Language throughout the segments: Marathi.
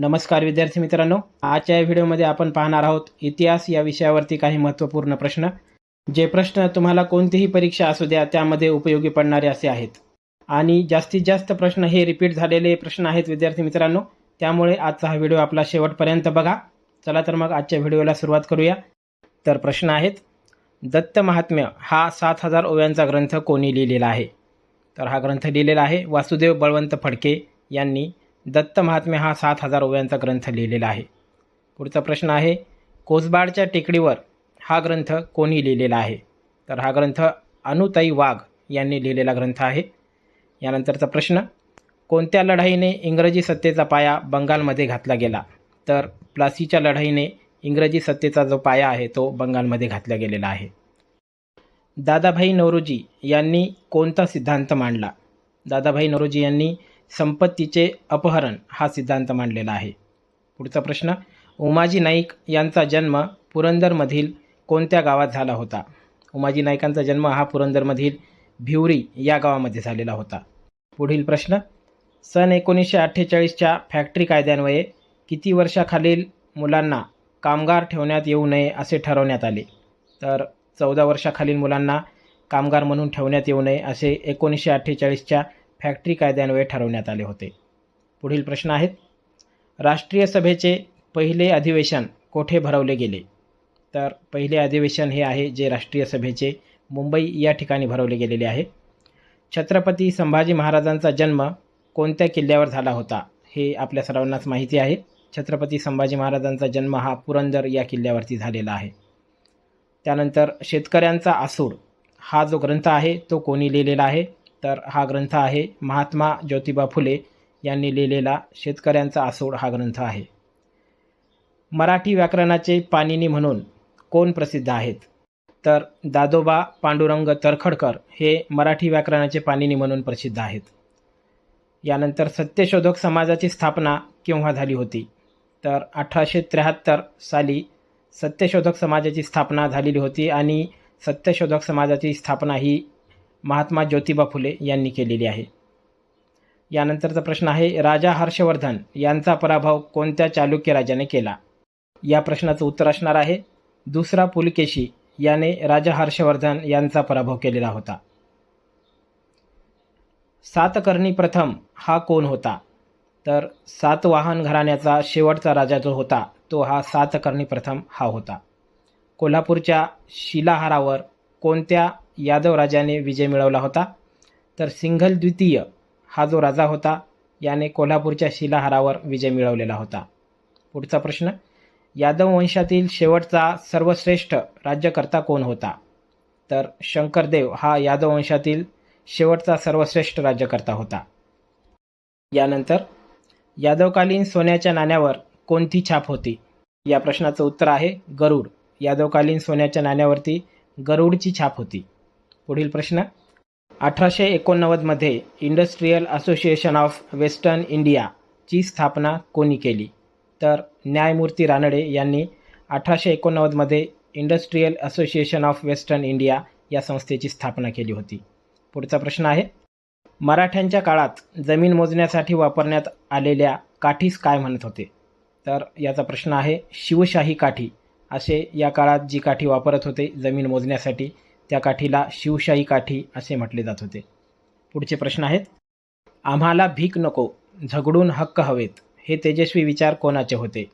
नमस्कार विद्यार्थी मित्रांनो. आजच्या या व्हिडिओमध्ये आपण पाहणार आहोत इतिहास या विषयावरती काही महत्त्वपूर्ण प्रश्न. जे प्रश्न तुम्हाला कोणतीही परीक्षा असू द्या त्यामध्ये उपयोगी पडणारे असे आहेत. आणि जास्तीत जास्त प्रश्न हे रिपीट झालेले प्रश्न आहेत विद्यार्थी मित्रांनो. त्यामुळे आजचा हा व्हिडिओ आपला शेवटपर्यंत बघा. चला तर मग आजच्या व्हिडिओला सुरुवात करूया. तर प्रश्न आहेत दत्त महात्म्य हा सात हजार ओव्यांचा ग्रंथ कोणी लिहिलेला आहे? तर हा ग्रंथ लिहिलेला आहे वासुदेव बळवंत फडके यांनी. दत्त महात्म्य हा सात हजार ओव्यांचा ग्रंथ लिहिलेला आहे. पुढचा प्रश्न आहे कोसबाडच्या टेकडीवर हा ग्रंथ कोणी लिहिलेला आहे? तर हा ग्रंथ अनुताई वाघ यांनी लिहिलेला ग्रंथ आहे. यानंतरचा प्रश्न कोणत्या लढाईने इंग्रजी सत्तेचा पाया बंगालमध्ये घातला गेला? तर प्लासीच्या लढाईने इंग्रजी सत्तेचा जो पाया आहे तो बंगालमध्ये घातला गेलेला आहे. दादाभाई नवरोजी यांनी कोणता सिद्धांत मांडला? दादाभाई नवरोजी यांनी संपत्तीचे अपहरण हा सिद्धांत मांडलेला आहे. पुढचा प्रश्न उमाजी नाईक यांचा जन्म पुरंदरमधील कोणत्या गावात झाला होता? उमाजी नाईकांचा जन्म हा पुरंदरमधील भिवरी या गावामध्ये झालेला होता. पुढील प्रश्न सन एकोणीसशे अठ्ठेचाळीसच्या फॅक्टरी कायद्यान्वये किती वर्षाखालील मुलांना कामगार ठेवण्यात येऊ नये असे ठरवण्यात आले? तर चौदा वर्षाखालील मुलांना कामगार म्हणून ठेवण्यात येऊ नये असे एकोणीसशे अठ्ठेचाळीसच्या फॅक्टरी कायद्यान्वये ठरवण्यात आले होते. पुढील प्रश्न आहेत. राष्ट्रीय सभेचे पहिले अधिवेशन कोठे भरवले गेले? तर पहिले अधिवेशन हे आहे जे राष्ट्रीय सभेचे मुंबई या ठिकाणी भरवले गेलेले आहे. छत्रपती संभाजी महाराजांचा जन्म कोणत्या किल्ल्यावर झाला होता हे आपल्या सर्वांनाच माहिती आहे. छत्रपती संभाजी महाराजांचा जन्म हा पुरंदर या किल्ल्यावरती झालेला आहे. त्यानंतर शेतकऱ्यांचा आसूड हा जो ग्रंथ आहे तो कोणी लिहिलेला आहे? तर हा ग्रंथ आहे महात्मा ज्योतिबा फुले यांनी लिहिलेला. शेतकऱ्यांचा आसूड हा ग्रंथ आहे. मराठी व्याकरणाचे पाणिनी म्हणून कोण प्रसिद्ध आहेत? तर दादोबा पांडुरंग तरखडकर हे मराठी व्याकरणाचे पाणिनी म्हणून प्रसिद्ध आहेत. यानंतर सत्यशोधक समाजाची स्थापना केव्हा झाली होती? तर अठराशे त्र्याहत्तर साली सत्यशोधक समाजाची स्थापना झालेली होती आणि सत्यशोधक समाजाची स्थापना ही महात्मा ज्योतिबा फुले यांनी केलेली आहे. यानंतरचा प्रश्न आहे राजा हर्षवर्धन यांचा पराभव कोणत्या चालुक्य राजाने केला? या प्रश्नाचं उत्तर असणार आहे दुसरा पुलकेशी याने राजा हर्षवर्धन यांचा पराभव केलेला होता. सातकर्णी प्रथम हा कोण होता? तर सातवाहन घराण्याचा शेवटचा राजा जो होता तो हा सातकर्णी प्रथम हा होता. कोल्हापूरच्या शिलाहारावर कोणत्या यादव राजाने विजय मिळवला होता? तर सिंघल द्वितीय हा जो राजा होता याने कोल्हापूरच्या शिलाहारावर विजय मिळवलेला होता. पुढचा प्रश्न यादव वंशातील शेवटचा सर्वश्रेष्ठ राज्यकर्ता कोण होता? तर शंकरदेव हा यादव वंशातील शेवटचा सर्वश्रेष्ठ राज्यकर्ता होता. यानंतर यादवकालीन सोन्याच्या नाण्यावर कोणती छाप होती? या प्रश्नाचं उत्तर आहे गरुड. यादवकालीन सोन्याच्या नाण्यावरती गरुडची छाप होती. पुढील प्रश्न. अठराशे एकोणनव्वदमध्ये इंडस्ट्रीयल असोसिएशन ऑफ वेस्टर्न इंडियाची स्थापना कोणी केली? तर न्यायमूर्ती रानडे यांनी अठराशे एकोणनव्वदमध्ये industrial association of western India या संस्थेची स्थापना केली होती. पुढचा प्रश्न आहे. मराठ्यांच्या काळात जमीन मोजण्यासाठी वापरण्यात आलेल्या काठीस काय म्हणत होते? तर याचा प्रश्न आहे शिवशाही काठी. असे या काळात जी काठी वापरत होते जमीन मोजण्यासाठी त्या काठीला शिवशाही काठी असे म्हटले जात होते. पुढचे प्रश्न आहेत. आम्हाला भीक नको झगडून हक्क हवेत हे तेजस्वी विचार कोणाचे होते?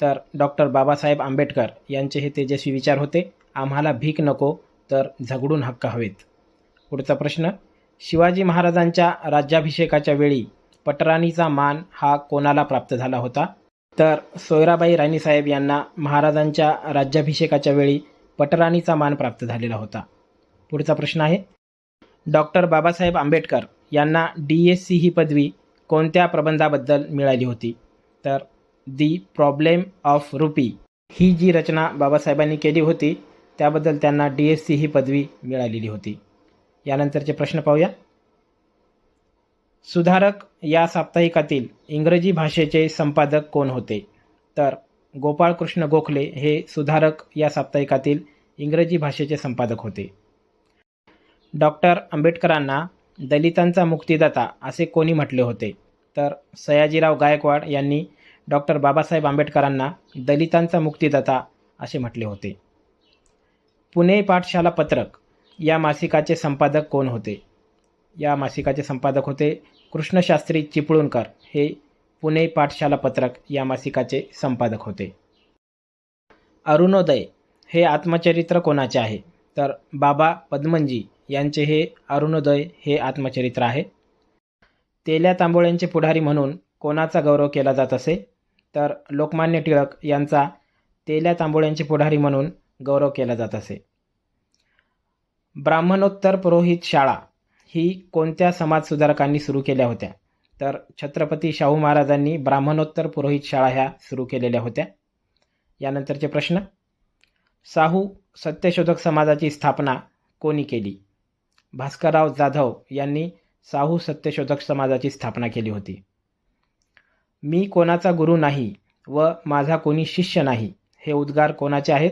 तर डॉक्टर बाबासाहेब आंबेडकर यांचे हे तेजस्वी विचार होते आम्हाला भीक नको तर झगडून हक्क हवेत. पुढचा प्रश्न शिवाजी महाराजांच्या राज्याभिषेकाच्या वेळी पटराणीचा मान हा कोणाला प्राप्त झाला होता? तर सोयराबाई राणीसाहेब यांना महाराजांच्या राज्याभिषेकाच्या वेळी पटराणीचा मान प्राप्त झालेला होता. पुढचा प्रश्न आहे. डॉक्टर बाबासाहेब आंबेडकर यांना डी एस सी ही पदवी कोणत्या प्रबंधाबद्दल मिळाली होती? तर दी प्रॉब्लेम ऑफ रुपी ही जी रचना बाबासाहेबांनी केली होती त्याबद्दल त्यांना डी एस सी ही पदवी मिळालेली होती. यानंतरचे प्रश्न पाहूया. सुधारक या साप्ताहिकातील इंग्रजी भाषेचे संपादक कोण होते? तर गोपाळकृष्ण गोखले हे सुधारक या साप्ताहिकातील इंग्रजी भाषेचे संपादक होते. डॉक्टर आंबेडकरांना दलितांचा मुक्तिदाता असे कोणी म्हटले होते? तर सयाजीराव गायकवाड यांनी डॉक्टर बाबासाहेब आंबेडकरांना दलितांचा मुक्तिदाता असे म्हटले होते. पुणे पाठशाला पत्रक या मासिकाचे संपादक कोण होते? या मासिकाचे संपादक होते कृष्णशास्त्री चिपळूणकर हे पुणे पाठशाला पत्रक या मासिकाचे संपादक होते. अरुणोदय हे आत्मचरित्र कोणाचे आहे? तर बाबा पद्मनजी यांचे हे अरुणोदय हे आत्मचरित्र आहे. तेल्या तांबोळ्यांचे पुढारी म्हणून कोणाचा गौरव केला जात असे? तर लोकमान्य टिळक यांचा तेल्या तांबोळ्यांचे पुढारी म्हणून गौरव केला जात असे. ब्राह्मणोत्तर पुरोहित शाळा ही कोणत्या समाजसुधारकांनी सुरू केल्या होत्या? तर छत्रपती शाहू महाराजांनी ब्राह्मणोत्तर पुरोहित शाळा ह्या सुरू केलेल्या होत्या. यानंतरचे प्रश्न. साहू सत्यशोधक समाजाची स्थापना कोणी केली? भास्करराव जाधव यांनी साहू सत्यशोधक समाजाची स्थापना केली होती. मी कोणाचा गुरु नाही व माझा कोणी शिष्य नाही हे उद्गार कोणाचे आहेत?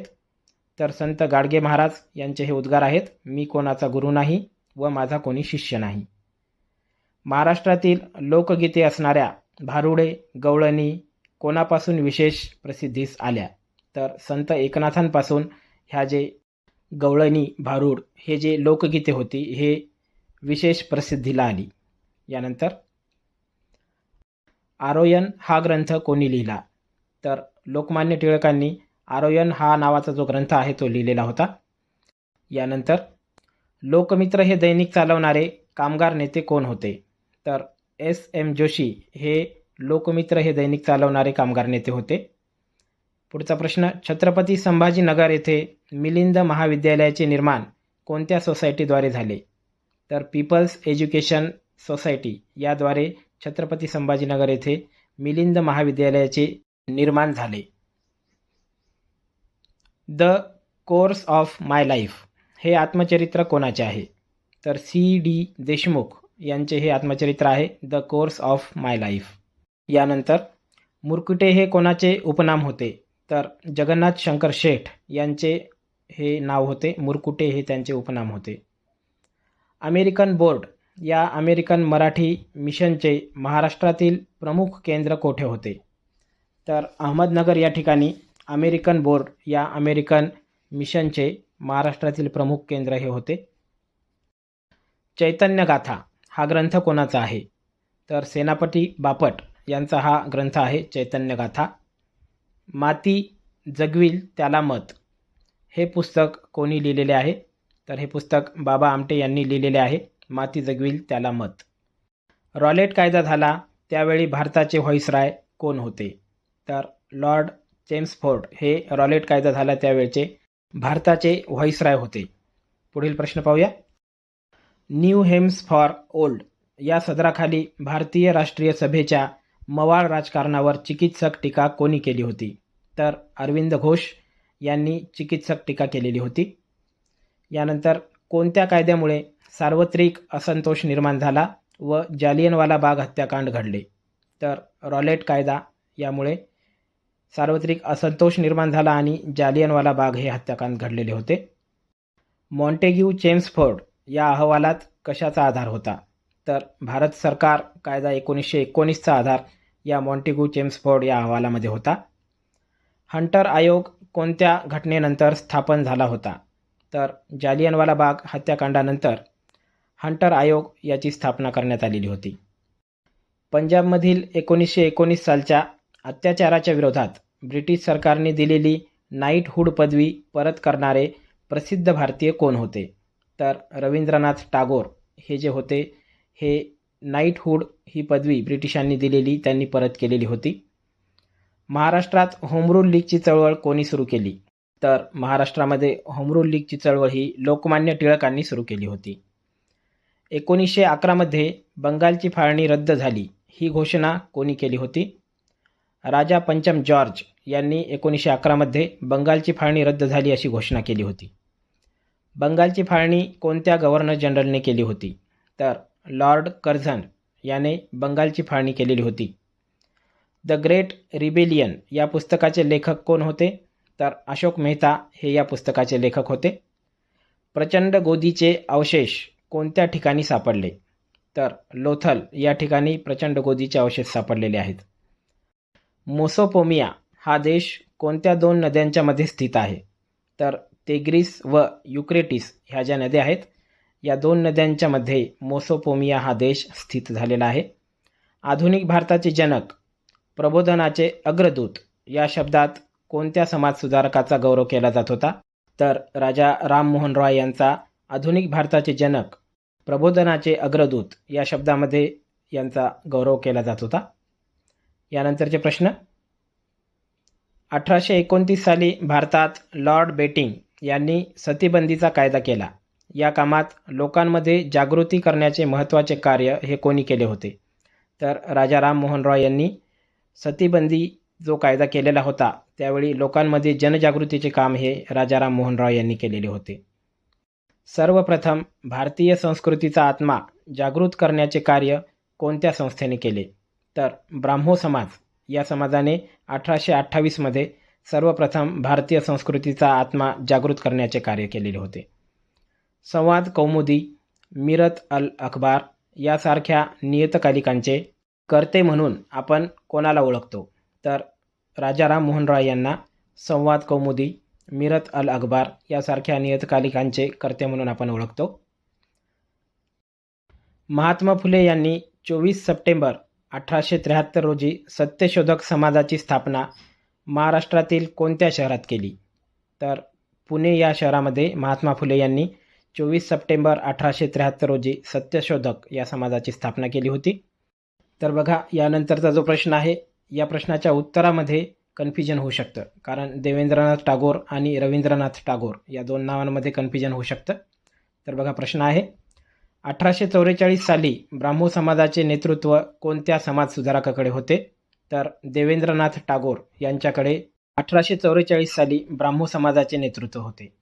तर संत गाडगे महाराज यांचे हे उद्गार आहेत. मी कोणाचा गुरु नाही व माझा कोणी शिष्य नाही. महाराष्ट्रातील लोकगीते असणाऱ्या भारुडे गवळणी कोणापासून विशेष प्रसिद्धीस आल्या? तर संत एकनाथांपासून ह्या जे गवळणी भारूड हे जे लोकगीते होती हे विशेष प्रसिद्धीला आली. यानंतर आरोयन हा ग्रंथ कोणी लिहिला? तर लोकमान्य टिळकांनी आरोयन हा नावाचा जो ग्रंथ आहे तो लिहिलेला होता. यानंतर लोकमित्र हे दैनिक चालवणारे कामगार नेते कोण होते? तर एस. एम. जोशी हे लोकमित्र हे दैनिक चालवणारे कामगार नेते होते. पुढचा प्रश्न छत्रपती संभाजीनगर येथे मिलिंद महाविद्यालयाचे निर्माण कोणत्या सोसायटीद्वारे झाले? तर पीपल्स एज्युकेशन सोसायटी याद्वारे छत्रपती संभाजीनगर येथे मिलिंद महाविद्यालयाचे निर्माण झाले. The course of my life हे आत्मचरित्र कोणाचे आहे? तर सी डी देशमुख यांचे हे आत्मचरित्र आहे the course of my life यानंतर मुरकुटे हे कोणाचे उपनाम होते? तर जगन्नाथ शंकर शेठ यांचे हे नाव होते मुरकुटे हे त्यांचे उपनाम होते. अमेरिकन बोर्ड या अमेरिकन मराठी मिशनचे महाराष्ट्रातील प्रमुख केंद्र कोठे होते? तर अहमदनगर या ठिकाणी अमेरिकन बोर्ड या अमेरिकन मिशनचे महाराष्ट्रातील प्रमुख केंद्र हे होते. चैतन्य गाथा हा ग्रंथ कोणाचा आहे? तर सेनापती बापट यांचा हा ग्रंथ आहे चैतन्य गाथा. माती जगविल त्याला मत. हे पुस्तक कोणी लिहिलेले आहे? तर हे पुस्तक बाबा आमटे यांनी लिहिलेले आहे. माती जगविल त्याला मत. रॉलेट कायदा झाला त्यावेळी भारताचे व्हॉइसराय कोण होते? तर लॉर्ड चेम्सफोर्ड हे रॉलेट कायदा झाला त्यावेळचे भारताचे व्हॉइसराय होते. पुढील प्रश्न पाहूया. New hems for old. या सदराखाली भारतीय राष्ट्रीय सभेच्या मवाळ राजकारणावर चिकित्सक टीका कोणी केली होती? तर अरविंद घोष यांनी चिकित्सक टीका केलेली होती. यानंतर कोणत्या कायद्यामुळे सार्वत्रिक असंतोष निर्माण झाला व जालियनवाला बाग हत्याकांड घडले? तर रॉलेट कायदा यामुळे सार्वत्रिक असंतोष निर्माण झाला आणि जालियनवाला बाग हे हत्याकांड घडलेले होते. मॉन्टेग्यू चेम्सफोर्ड या अहवालात कशाचा आधार होता? तर भारत सरकार कायदा एकोणीसशे एकोणीसचा आधार या मॉन्टेग्यू चेम्सफोर्ड या अहवालामध्ये होता. हंटर आयोग कोणत्या घटनेनंतर स्थापन झाला होता? तर जालियनवाला बाग हत्याकांडानंतर हंटर आयोग याची स्थापना करण्यात आलेली होती. पंजाबमधील एकोणीसशे एकोणीस सालच्या अत्याचाराच्या विरोधात ब्रिटिश सरकारने दिलेली नाईटहूड पदवी परत करणारे प्रसिद्ध भारतीय कोण होते? तर रवींद्रनाथ टागोर हे जे होते हे नाईटहूड ही पदवी ब्रिटिशांनी दिलेली त्यांनी परत केलेली होती. महाराष्ट्रात होमरूल लीगची चळवळ कोणी सुरू केली? तर महाराष्ट्रामध्ये होमरूल लीगची चळवळ ही लोकमान्य टिळकांनी सुरू केली होती. एकोणीसशे अकरामध्ये बंगालची फाळणी रद्द झाली ही घोषणा कोणी केली होती? राजा पंचम जॉर्ज यांनी एकोणीसशे अकरामध्ये बंगालची फाळणी रद्द झाली अशी घोषणा केली होती. बंगालची फाळणी कोणत्या गव्हर्नर जनरलने केली होती? तर लॉर्ड कर्झन याने बंगालची फाळणी केलेली होती. द ग्रेट रिबेलियन या पुस्तकाचे लेखक कोण होते? तर अशोक मेहता हे या पुस्तकाचे लेखक होते. प्रचंड गोदीचे अवशेष कोणत्या ठिकाणी सापडले? तर लोथल या ठिकाणी प्रचंड गोदीचे अवशेष सापडलेले आहेत. मोसोपोमिया हा देश कोणत्या दोन नद्यांच्या मध्ये स्थित आहे? तर तेग्रीस व युक्रेटिस ह्या ज्या नद्या आहेत या दोन नद्यांच्या मध्ये मोसोपोमिया हा देश स्थित झालेला आहे. आधुनिक भारताचे जनक प्रबोधनाचे अग्रदूत या शब्दात कोणत्या समाजसुधारकाचा गौरव केला जात होता? तर राजा राममोहन रॉय यांचा आधुनिक भारताचे जनक प्रबोधनाचे अग्रदूत या शब्दामध्ये यांचा गौरव केला जात होता. यानंतरचे प्रश्न अठराशे एकोणतीस साली भारतात लॉर्ड बेटिंग यांनी सतीबंदीचा कायदा केला. या कामात लोकांमध्ये जागृती करण्याचे महत्त्वाचे कार्य हे कोणी केले होते? तर राजा राममोहन रॉय यांनी सतीबंदी जो कायदा केलेला होता त्यावेळी लोकांमध्ये जनजागृतीचे काम हे राजा राममोहन रॉय यांनी केलेले होते. सर्वप्रथम भारतीय संस्कृतीचा आत्मा जागृत करण्याचे कार्य कोणत्या संस्थेने केले? तर ब्राह्मो समाज या समाजाने अठराशे अठ्ठावीसमध्ये सर्वप्रथम भारतीय संस्कृतीचा आत्मा जागृत करण्याचे कार्य केलेले होते. संवाद कौमुदी मिरत अल अखबार यासारख्या नियतकालिकांचे कर्ते म्हणून आपण कोणाला ओळखतो? तर राजाराम मोहन रॉय यांना संवाद कौमुदी मिरत अल अखबार यासारख्या नियतकालिकांचे कर्ते म्हणून आपण ओळखतो. महात्मा फुले यांनी चोवीस सप्टेंबर अठराशे त्र्याहत्तर रोजी सत्यशोधक समाजाची स्थापना महाराष्ट्रातील कोणत्या शहरात केली? तर पुणे या शहरामध्ये महात्मा फुले यांनी चोवीस सप्टेंबर अठराशे त्र्याहत्तर रोजी सत्यशोधक या समाजाची स्थापना केली होती. तर बघा यानंतरचा जो प्रश्न आहे या प्रश्नाच्या उत्तरामध्ये कन्फ्युजन होऊ शकतं. कारण देवेंद्रनाथ टागोर आणि रवींद्रनाथ टागोर या दोन नावांमध्ये कन्फ्युजन होऊ शकतं. तर बघा प्रश्न आहे अठराशे चौवेचाळीस साली ब्राह्मो समाजाचे नेतृत्व कोणत्या समाजसुधारकाकडे होते? तर देवेंद्रनाथ टागोर यांच्याकडे अठराशे चौवेचाळीस साली ब्राह्मो समाजाचे नेतृत्व होते.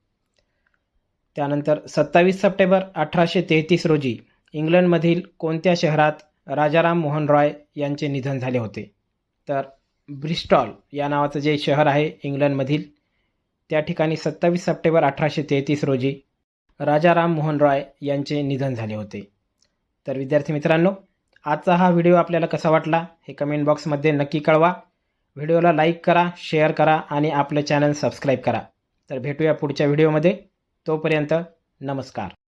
त्यानंतर सत्तावीस सप्टेंबर अठराशे तेहतीस रोजी इंग्लंडमधील कोणत्या शहरात राजाराम मोहन रॉय यांचे निधन झाले होते? तर ब्रिस्टॉल या नावाचं जे शहर आहे इंग्लंडमधील त्या ठिकाणी सत्तावीस सप्टेंबर अठराशे तेहतीस रोजी राजा राम मोहन रॉय यांचे निधन झाले होते. तर विद्यार्थी मित्रांनो आजचा हा व्हिडिओ आपल्याला कसा वाटला हे कमेंट बॉक्समध्ये नक्की कळवा. व्हिडिओला लाईक करा शेअर करा आणि आपलं चॅनल सबस्क्राईब करा. तर भेटूया पुढच्या व्हिडिओमध्ये तोपर्यंत नमस्कार.